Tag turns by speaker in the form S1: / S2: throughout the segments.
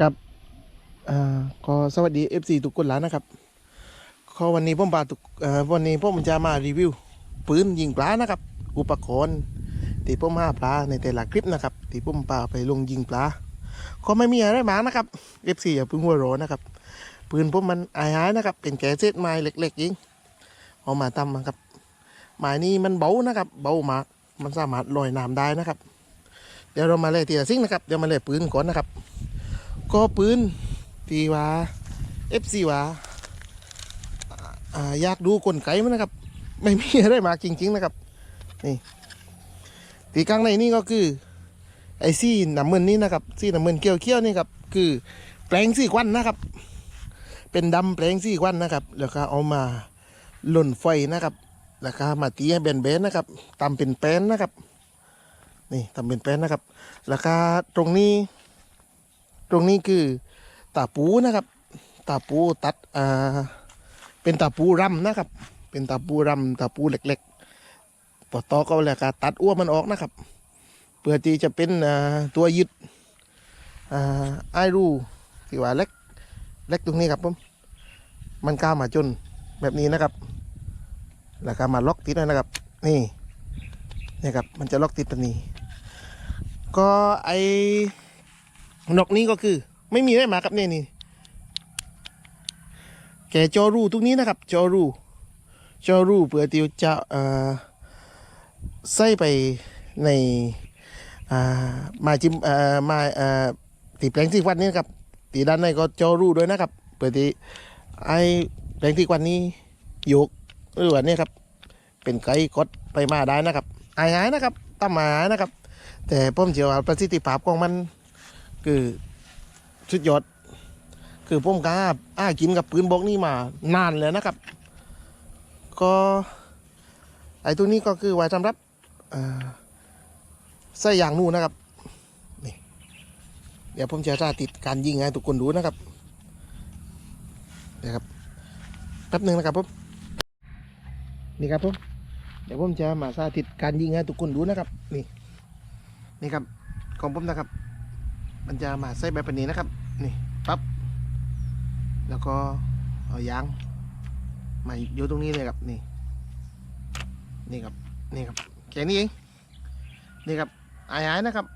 S1: กับอ่าก็สวัสดี FC ทุกคนแล้วนะครับก็วันนี้ผมพาทุกเอ่อวันนี้ผมจะมารีวิวปืนยิงปลานะครับ อุปกรณ์ที่ผมมาปลาในแต่ละคลิปนะครับที่ผมปาไปลงยิงปลาก็ไม่มีอะไรมากนะครับ FC อย่าเพิ่งหัวโหรนะครับปืนผมมันอายหายนะครับ เป็นแกเซตไม้เล็กๆยิงเอามาทำนะครับไม้นี้มันเบานะครับ เบามากมันสามารถลอยน้ำได้นะครับ เดี๋ยวเรามาเลยทีละสิ่งนะครับเดี๋ยวมาเลยปืนก่อนนะครับ ก็ปืนที่ว่า FC ว่าอ่าอยากดูกลไกมันนะครับ ไม่มีอะไรมาจริง ๆ นะครับ นี่ตีกลางในนี่ก็คือไอซี่น้ำมันนี่นะครับซี่น้ำมันเกี้ยวๆนี่ครับคือแปลงซี่ควันนะครับ เป็นดำแปลงซี่ควันนะครับ แล้วก็เอามาหล่นไฟนะครับ แล้วก็มาตีให้แบนๆนะครับตำเป็นแป้นนะครับ นี่ทำเป็นแป้นนะครับ แล้วก็ตรงนี้ ตรงนี้คือตาปูนะครับ ตาปูตัดอ่าเป็นตาปูรำนะครับ เป็นตาปูรำตาปูเล็กๆปอตอก็แล้วก็ตัดอ้วมันออกนะครับเพื่อที่จะเป็นอ่าตัวยึดอ่าไอรูที่ว่าเล็กเล็กตรงนี้ครับผมมันก้าวมาจนแบบนี้นะครับ แล้วก็มาล็อกติดนะครับ นี่นี่ครับ มันจะล็อกติดแบบนี้ ก็ไอ นกนี้ก็คือ ไม่มีได้มาครับเนี่ยนี่แกจอรูตรงนี้นะครับ จอรูจอรูเพื่อที่จะเอ่อใส่ไปในอ่ามาจิมอ่อมาอ่อตีแปลงที่วันนี้นะครับตีด้านในก็จอรูด้วยนะครับเพื่อที่ไอแปลงที่วันนี้โยกหรือว่านี่ครับ เป็นไกด์กดไปมาได้นะครับอายหายนะครับตั้มหายนะครับ แต่ผมเชื่อว่าประสิทธิภาพของมัน คือสุดยอด คือผมกล้าอ้ากินกับปืนบกนี่มานานแล้วนะครับ ก็ไอ้ตัวนี้ก็คือไว้สำหรับเอ่อใส่ยางนู่นนะครับนี่เดี๋ยวผมจะสาธิตการยิงให้ทุกคนดูนะครับเดี๋ยวครับแป๊บหนึ่งนะครับผมนี่ครับผมเดี๋ยวผมจะมาสาธิตการยิงให้ทุกคนดูนะครับ นี่ นี่ครับของผมนะครับ มันจะมาใส่แบบนี้นะครับ นี่ปั๊บ แล้วก็เอายางมาอยู่ตรงนี้เลยครับ นี่ นี่ครับ นี่ครับ แค่นี้เอง นี่ครับอายๆนะครับ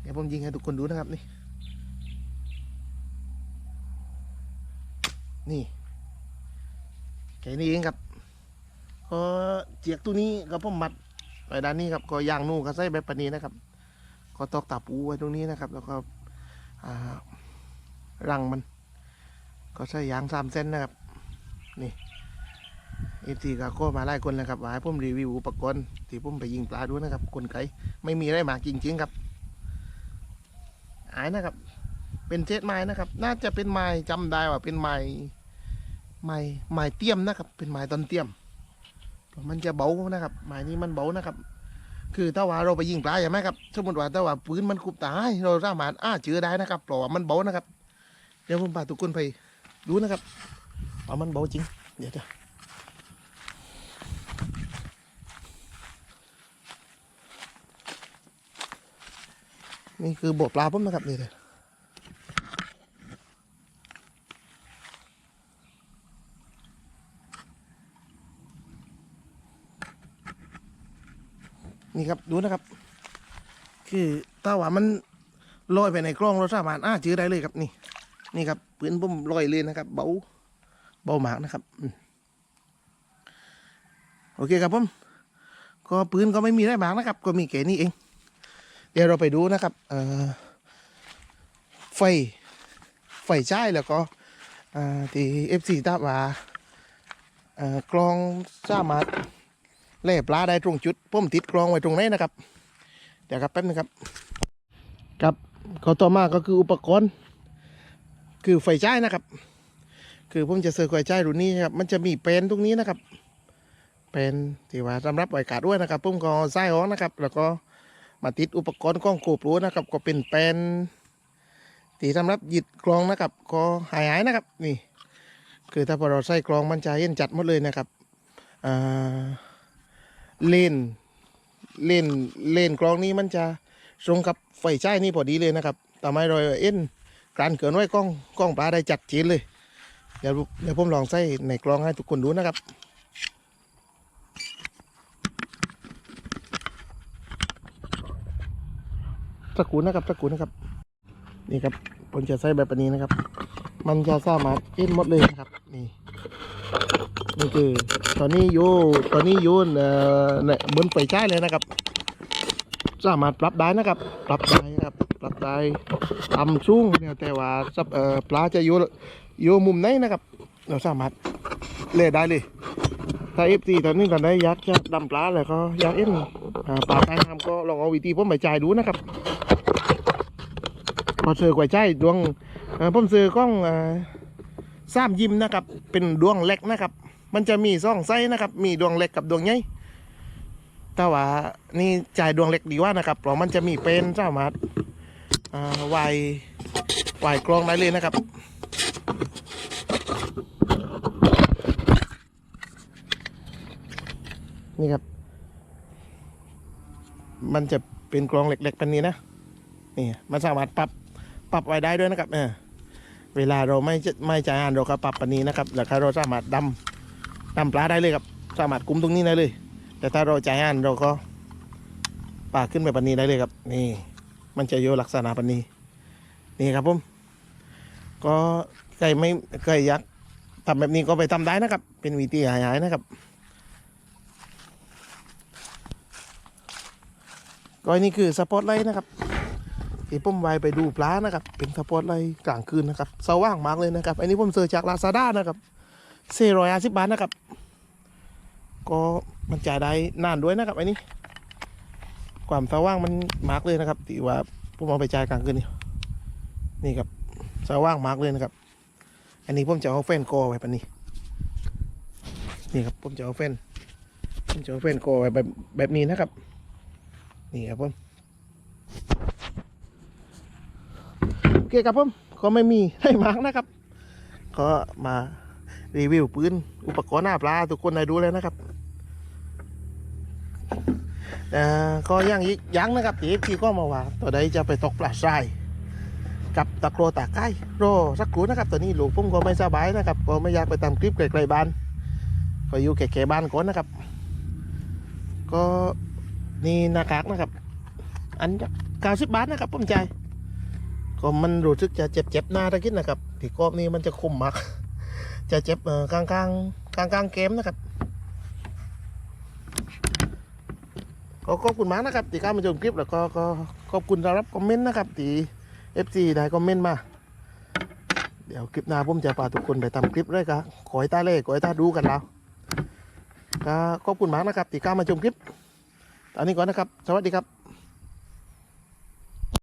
S1: เดี๋ยวผมยิงให้ทุกคนดูนะครับ นี่ นี่แค่นี้เองครับ ก็เจียกตัวนี้ก็ผมมัดไปด้านนี้ครับ ก็ยางนู่ก็ใส่แบบปนี้นะครับ ก็ตอกตาปูไว้ตรงนี้นะครับ แล้วก็รังมัน ก็ใช้ยางสามเส้นนะครับ นี่เอฟซีก็โคมาไล่คนนะครับว่าให้ผมรีวิวอุปกรณ์ที่ผมไปยิงปลาดูนะครับกลไกไม่มีอะไรมากจริง ๆ ครับอายนะครับ เป็นเศษไม้นะครับ น่าจะเป็นไม้จำได้ว่าเป็นไม้ไม้ไม้เตี้ยมนะครับ เป็นไม้ตอนเตี้ยมมันจะเบานะครับหมายนี้มันเบานะครับ คือถ้าว่าเราไปยิงปลาใช่ไหมครับสมมติว่าถ้าว่าปืนมันคุบตายเราสามารถอ้าเจอได้นะครับเพราะว่ามันเบานะครับ เดี๋ยวผมพาทุกคนไปดูนะครับว่ามันเบาจริง เดี๋ยวจะนี่คือบ่อปลาผมนะครับนี่เลย นี่ครับดูนะครับ คือถ้าว่ามันลอยไปในกล้องเราสามารถอ้าเจอได้เลยครับนี่ นี่ครับปืนผมลอยเลยนะครับ เบาเบาหมากนะครับโอเคครับผมก็ปืนก็ไม่มีอะไรมากนะครับ ก็มีแค่นี้เอง เดี๋ยวเราไปดูนะครับเอ่อไฟไฟใช้แล้วก็อ่าที่เอฟซีตาว่าเอ่อกล้องสามารถ เล่ปลาได้ตรงจุดผมติดกลองไว้ตรงไหนนะครับ เดี๋ยวครับแป๊บนึงครับ ครับก็ต่อมาก็คืออุปกรณ์ คือไฟฉายนะครับ คือผมจะเสิร์ฟไฟฉายรุ่นนี้นะครับมันจะมีเป็นตรงนี้นะครับ เป็นที่ว่าสำหรับไว้กาดด้วยนะครับผมก็เอาไส้ออกนะครับ แล้วก็มาติดอุปกรณ์กล้องโกโปรนะครับ ก็เป็นเป็นที่สำหรับหยิดกลองนะครับ ก็หายหายๆนะครับ นี่ คือถ้าพอเราใส่กลองมันจะเห็นจัดหมดเลยนะครับอ่า เลนเลนเลนกลองนี้มันจะตรงกับไฟฉายนี่พอดีเลยนะครับทำให้เราเอ็นการเกินไว้กล้องกล้องปลาได้จัดจีนเลยเดี๋ยวเดี๋ยวผมลองใส่ในกลองให้ทุกคนดูนะครับตะกูนะครับตะกูนะครับนี่ครับผมจะใส่แบบนี้นะครับ มันจะสามารถเอ็นหมดเลยนะครับนี่ นี่คือตอนนี้โย่ตอนนี้โยนเอ่อเนี่ยบนไฟใช้เลยนะครับ สามารถปรับได้นะครับ ปรับได้ครับปรับได้ต่ำสูงแล้วแต่ว่าสับปลาจะอยู่อยู่มุมไหนนะครับ เราสามารถเล่ได้เลยถ้าเอฟซีตอนนี้ตอนใดอยากจะดำปลาแล้วก็ยากเอ็นอ่าปลาใต้น้ำก็ลองเอาวิธีผมไปจ่ายดูนะครับพอเสือกไว้ใจดวงเอ่อผมซื้อกล้องเอ่อสามยิมนะครับ เป็นดวงเล็กนะครับ มันจะมีสองไส้นะครับ มีดวงเล็กกับดวงใหญ่แต่ว่านี่จ่ายดวงเล็กดีกว่านะครับเพราะมันจะมีเป็นสามารถวายวายกรองได้เลยนะครับนี่ครับ มันจะเป็นกรองเล็กๆแบบนี้นะ นี่ มันสามารถปรับ ปรับไว้ได้ด้วยนะครับ เออ เวลาเราไม่ไม่จ่ายอ่านเราก็ปรับปันนี้นะครับ แล้วก็เราสามารถดำดำปลาได้เลยครับ สามารถกุมตรงนี้ได้เลย แต่ถ้าเราใจอ่านเราก็ปากขึ้นไปปันนี้ได้เลยครับ นี่ มันจะโยลักษณะปันนี้ นี่ครับผมก็ใครไม่ใครยากทำแบบนี้ก็ไปทำได้นะครับ เป็นวิธีหายๆนะครับก็อันนี่คือสปอตไลท์นะครับที่ผมไวไปดูปลานะครับ เป็นสปอตไลท์กลางคืนนะครับสว่างมากเลยนะครับ อันนี้ผมเสิร์จากลาซาด้านะครับเ4ร้อยาสิบบาทนะครับ ก็มันจ่ายได้นานด้วยนะครับ อันนี้ ความสว่างมันมาร์กเลยนะครับที่ว่าผมเอาไปจ่ายกลางคืนนี่นี่ครับสว่างมาร์กเลยนะครับ อันนี้ผมจะเอาแฟนกอไว้ปนี้ นี่ครับผมจะเอาแฟนผมจะเอาแฟนกอไว้แบบแบบนี้นะครับ นี่ครับผมโอเคครับผมก็ไม่มีให้มาร์กนะครับ ก็มารีวิวปืนอุปกรณ์หน้าปลาทุกคนได้ดูเลยนะครับ อ่อก็ยังอีกยังนะครับที่ที่ก็มาว่าตัวใดจะไปตกปลาทรายกับตะโกรตาใกล้รอสักครู่นะครับตอนนี้หลูกผมก็ไม่สบายนะครับก็ไม่อยากไปทำคลิปไกลๆบ้านก็อยู่แก่ๆบ้านก่อนนะครับ ก็นี่หน้ากากนะครับ อันเก้าสิบบาทนะครับผมใจก็มันรู้สึกจะเจ็บเจ็บๆหน้าตะกิดนะครับที่กรอบนี้มันจะคมมากจะเจ็บเออกลางกลางกลางกลางๆเกมนะครับ ก็ขอบคุณมากนะครับที่เข้ามาชมคลิปแล้วก็ก็ขอบคุณสำหรับคอมเมนต์นะครับที่เอฟซีได้คอมเมนต์มา เดี๋ยวคลิปหน้าผมจะพาทุกคนไปทำคลิปด้วยครับขอให้ตาเล่ขอให้ตาดูกันแล้วก็ขอบคุณมากนะครับที่เข้ามาชมคลิปตอนนี้ก่อนนะครับ สวัสดีครับ